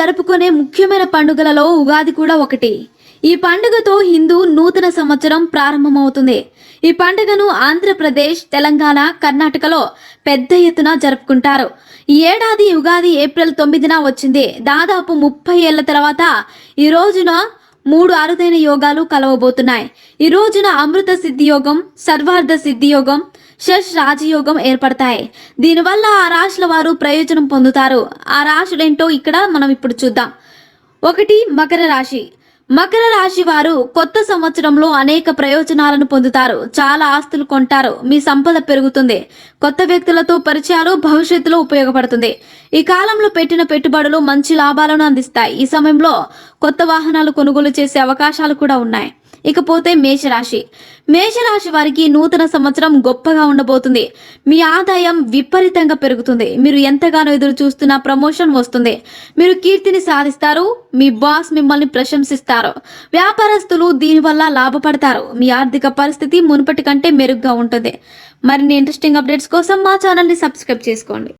జరుపుకునే ముఖ్యమైన పండుగలలో ఉగాది కూడా ఒకటి. ఈ పండుగతో హిందూ నూతన సంవత్సరం ప్రారంభమవుతుంది. ఈ పండుగను ఆంధ్రప్రదేశ్ తెలంగాణ కర్ణాటకలో పెద్ద ఎత్తున జరుపుకుంటారు. ఈ ఏడాది ఉగాది ఏప్రిల్ తొమ్మిదిన వచ్చింది. దాదాపు ముప్పై ఏళ్ళ తర్వాత ఈ రోజున మూడు అరుదైన యోగాలు కలవబోతున్నాయి. ఈ రోజున అమృత సిద్ధి యోగం సర్వార్థ సిద్ధి యోగం షష్ రాజయోగం ఏర్పడతాయి. దీనివల్ల ఆ రాశుల వారు ప్రయోజనం పొందుతారు. ఆ రాశులేంటో ఇక్కడ మనం ఇప్పుడు చూద్దాం. ఒకటి మకర రాశి. మకర రాశి వారు కొత్త సంవత్సరంలో అనేక ప్రయోజనాలను పొందుతారు. చాలా ఆస్తులు కొంటారు. మీ సంపద పెరుగుతుంది. కొత్త వ్యక్తులతో పరిచయాలు భవిష్యత్తులో ఉపయోగపడుతుంది. ఈ కాలంలో పెట్టిన పెట్టుబడులు మంచి లాభాలను అందిస్తాయి. ఈ సమయంలో కొత్త వాహనాలు కొనుగోలు చేసే అవకాశాలు కూడా ఉన్నాయి. ఇకపోతే మేషరాశి. మేషరాశి వారికి నూతన సంవత్సరం గొప్పగా ఉండబోతుంది. మీ ఆదాయం విపరీతంగా పెరుగుతుంది. మీరు ఎంతగానో ఎదురు చూస్తున్న ప్రమోషన్ వస్తుంది. మీరు కీర్తిని సాధిస్తారు. మీ బాస్ మిమ్మల్ని ప్రశంసిస్తారు. వ్యాపారస్తులు దీనివల్ల లాభపడతారు. మీ ఆర్థిక పరిస్థితి మునుపటి కంటే మెరుగ్గా ఉంటుంది. మరిన్ని ఇంట్రెస్టింగ్ అప్డేట్స్ కోసం మా ఛానల్ని సబ్స్క్రైబ్ చేసుకోండి.